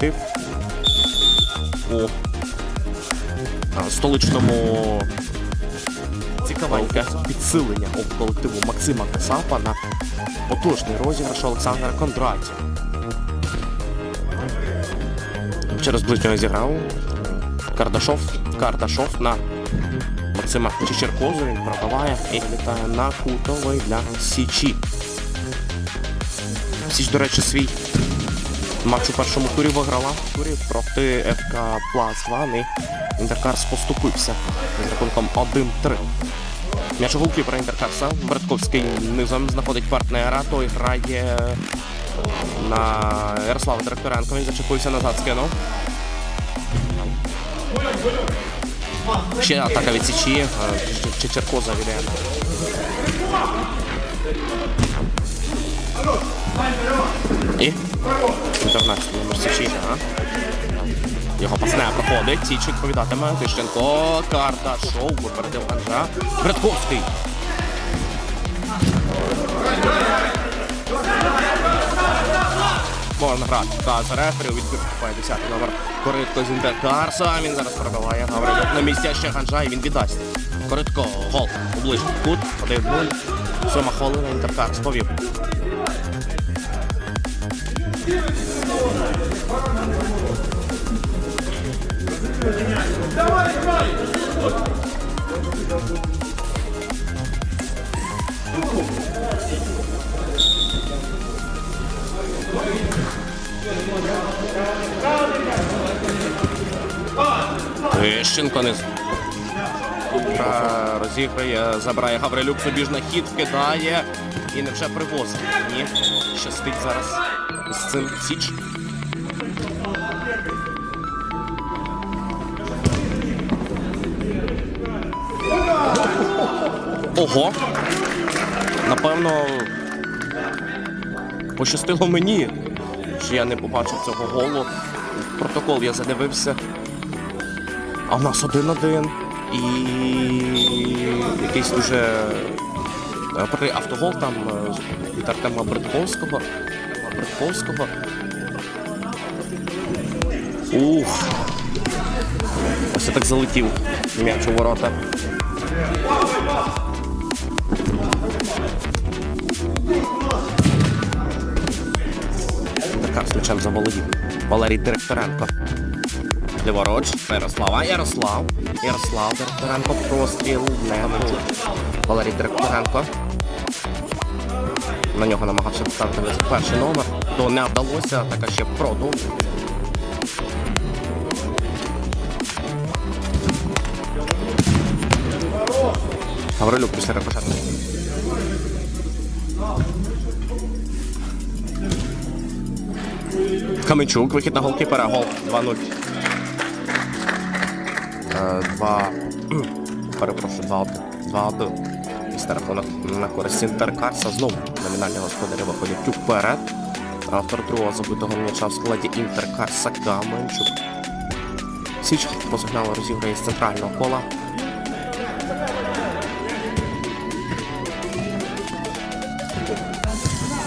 колектив у столичному цікавеньке підсилення у колективу Максима Касапа на потужний розіграш Олександра Кондраті. Через ближнього зіграв Кардашов. Кардашов на Максима Чечеркозу. Він пробиває і літає на кутовий для Січі. Січ, до речі, свій матч у першому турі виграла турі проти ФК Плац 2. Інтеркарс поступився з рахунком 1-3. М'яч у голкіпера Інтеркарса. Братковський низом знаходить партнера. Той грає на Ярослава Директоренко. Він зачепився назад, скинув. Ще атака від Січі. е, Чи- Чечеркоза від. І 14 номер Січі. Його пасне проходить. Січ відповідатиме. Тищенко. Карта. Шоу. Випередив Анжа. Братковський. Можна грати. Та за рефері відбір вступає 10 номер Коритко з Інтеркарса. Він зараз пробиває Гаврилюк на місця ще Ганжа і він віддасть. Коритко, гол у ближній кут, 1-0. Сьома хвилина Інтеркарс повів. Тищенко низ. Та Розіграє, забирає Гаврилюк собі ж на хід, вкидає і не вже привозить. Ні, щастить зараз з цим Січ. Ого! Напевно, пощастило мені, що я не побачив цього голу. Протокол я задивився. А в нас один-один. І якийсь дуже е, при автогол там е, від Артема Братковського. Артема Братковського. Ух. Ось я так залетів м'яч у ворота. Така з м'ячем заволодів. Валерій Директоренко. Ліворуч, Ярослава, Ярослав. Ярослав Директоренко, простріл, не. Валерій Директоренко. На нього намагався поставити перший номер. То не вдалося, така ще продовжує. Гаврилюк після рикошету. Каменчук, вихід на голкіпера, гол 2-0. Е, Два. Перепрошую, 2-1. 2-1. Після рахунок на користь Інтеркарса. Знову номінальні господарі виходять вперед. Автор другого забитого м'яча в складі Інтеркарса Каменчук. Січ по розіграє з центрального кола.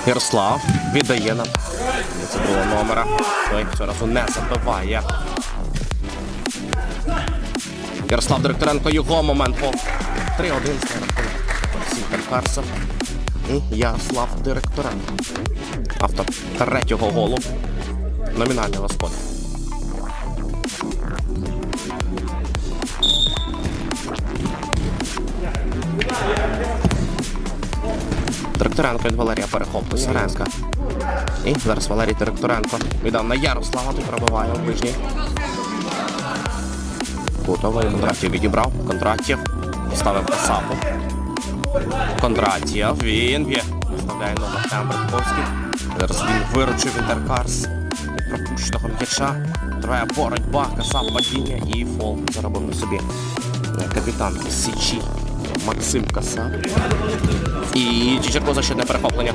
Ярослав віддає нам це другого номера. Той цього разу не забиває. Ярослав Директоренко, його момент 3-1 Сінтер Карсов і Ярослав Директоренко. Автор третього голу. Номінальний господар. Директоренко від Валерія перехоплює Саренка. І зараз Валерій Директоренко віддав на Ярослава, тут пробиває у ближній. Кутовий Кондратів відібрав. Кондратів поставив Касапу. Кондратів, він б'є. Вставляє номер Артем Братковський. Зараз він виручив Інтеркарс. Від пропущеного м'яча. Триває боротьба, Касап падіння і фол заробив на собі. Капітан Січі Максим Касап. І Чичеркоза ще одне перехоплення.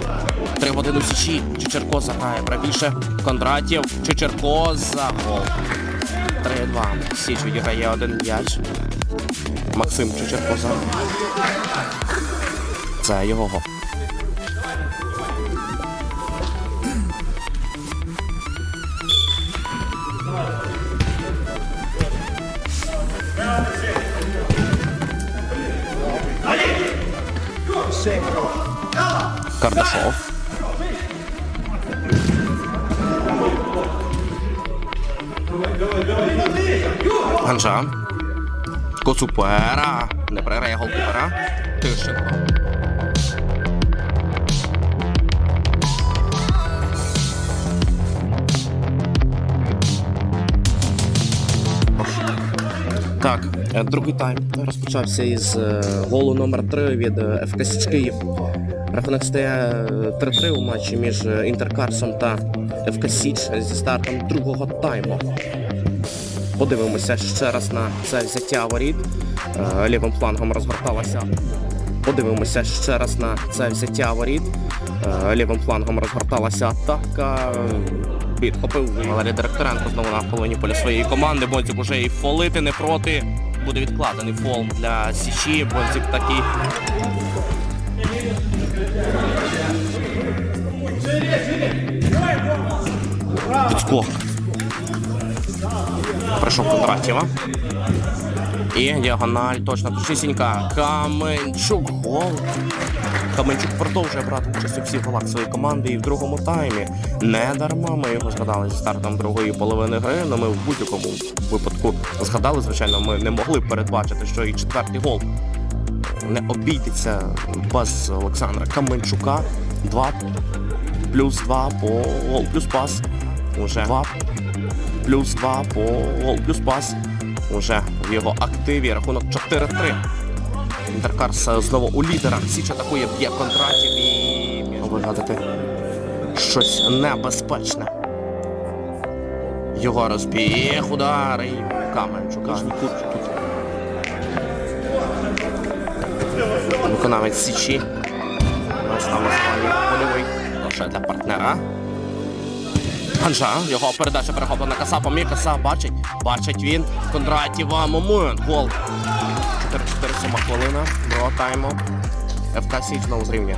Три години у Січі. Чичеркоза грає правіше. Кондратів. Чичеркоза. Гол. 3-2. Січ відіграє один м'яч. Максим Чичеркоза. Це його. Кардашов. Ганжа. Коцупера. Не бере голкупера. Тишенко. Так, е, другий тайм розпочався із е, голу номер 3 від е, ФК Січ Київ. Рахунок стає е, 3-3 у матчі між е, Інтеркарсом та ФК Січ зі стартом другого тайму. Подивимося ще раз на це взяття воріт. Е, Лівим флангом розгорталася. Подивимося ще раз на це взяття воріт. Е, Лівим флангом розгорталася атака. Підхопив Валерій Директоренко знову на половині поля своєї команди. Бонзик уже і фолити не проти. Буде відкладений фол для Січі. Бонзик такий. Прийшов Кондратєва. І діагональ точно точнісінька. Каменчук гол. Каменчук продовжує брати участь у всіх голах своєї команди і в другому таймі. Не дарма ми його згадали зі стартом другої половини гри, але ми в будь-якому випадку згадали, звичайно, ми не могли передбачити, що і четвертий гол не обійдеться без Олександра Каменчука. 2 плюс 2 по гол плюс пас. Уже 2 плюс 2 по гол плюс пас. Уже в його активі рахунок 4-3. Інтеркарс е, знову у лідерах. Січ атакує, б'є контратів і вигадати щось небезпечне. Його розбіг, удар і Каменчука. Виконавець Січі. Там польовий. Лише для партнера. Ганжа, його передача перехоплена Касапом. І Касап бачить, бачить він. Кондратєва момент. Гол. 4-4 хвилина. Другого тайму. ФК Січ знову зрівнює.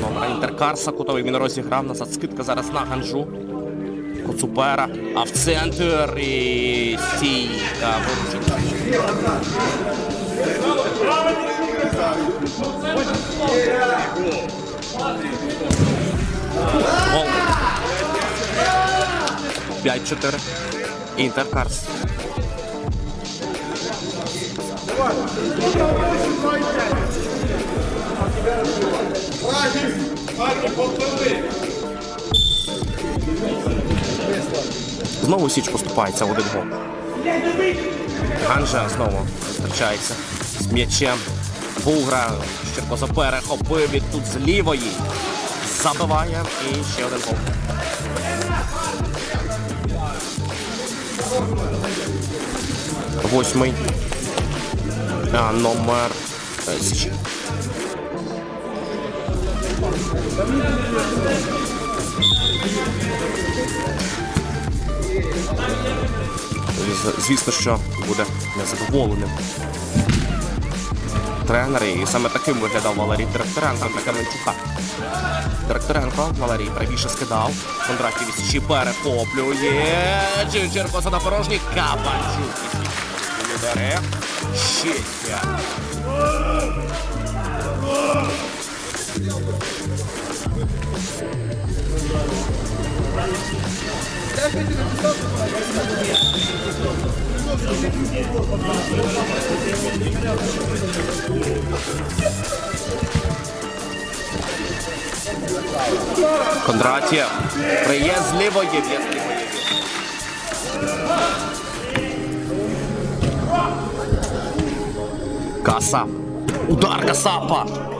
Номер Інтеркарса, кутовий він розіграв. Назад скидка зараз на Ганжу. Коцупера. А в центр і стійка. Гол. 5-4. Інтеркарс. Знову Січ поступається в один гол. Ганжа знову зустрічається з м'ячем. Бугра Щеркоза перехопив і тут з лівої. Забиває і ще один гол. Восьмий. А, номер е, Січі. З- Звісно, що буде незадоволеним. Тренер, і саме таким виглядав Валерій Директоренко на Каменчука. Директоренко, Валерій правіше скидав. Кондратів із Січі перехоплює. За на порожній. Кабанчук. Ударе. 6-5. Кондратєв. Приїзд з лівої. б'є з лівої. Касап. Удар Касапа.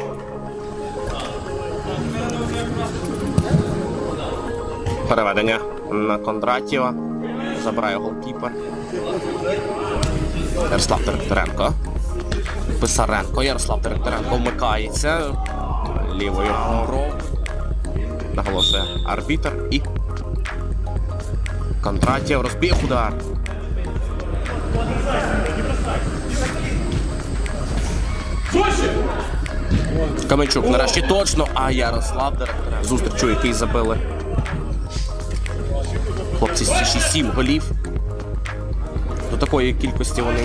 Переведення на Кондратєва. Забирає голкіпер. Ярослав Директоренко. Писаренко. Ярослав Директоренко вмикається. Лівою горою. Наголошує арбітр і Кондратєв розбіг удар. Каменчук нарешті точно, а Ярослав директора. Зустрічу, який забили. Хлопці з 6-7 голів. До такої кількості вони.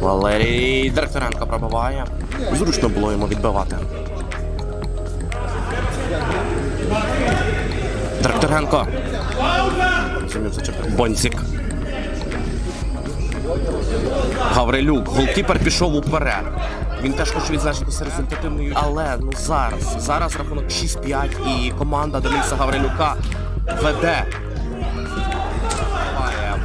Валерій Директоренко пробиває. Зручно було йому відбивати. Директоренко. Бонцік. Гаврилюк. Голкіпер пішов уперед. Він теж хоче відзначитися результативною. Але ну зараз. Зараз рахунок 6-5 і команда Дениса Гаврилюка веде.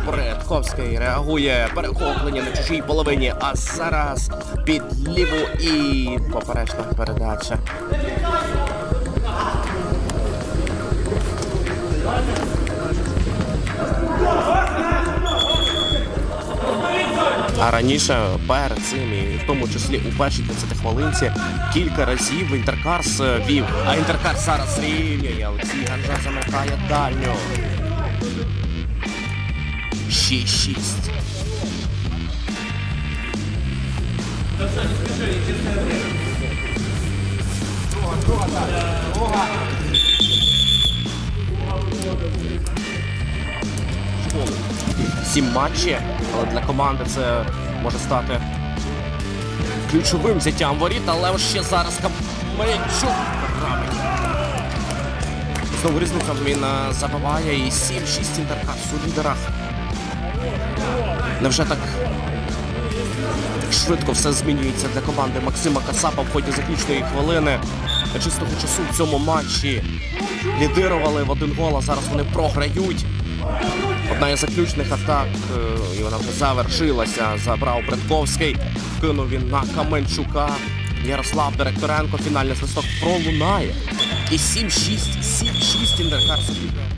Бредковський реагує перехоплення на чужій половині, а зараз під ліву і поперечна передача. А раніше перед цим, і в тому числі у першій 20 хвилинці, кілька разів Інтеркарс вів. А Інтеркарс зараз рівняє. Олексій Ганжа замикає дальню. 6-6. Сім матчі, але для команди це може стати ключовим взяттям воріт, але ще зараз Каменчук править. Знову різниця він забиває і 7-6 інтеркас у лідерах. Невже так швидко все змінюється для команди Максима Касапа в ході заключної хвилини. Чистого часу в цьому матчі лідирували в один гол, а зараз вони програють. Одна із заключних атак, е, і вона вже завершилася. Забрав Бредковський, вкинув він на Каменчука. Ярослав Директоренко, фінальний свисток пролунає. І 7-6, 7-6 Індеркар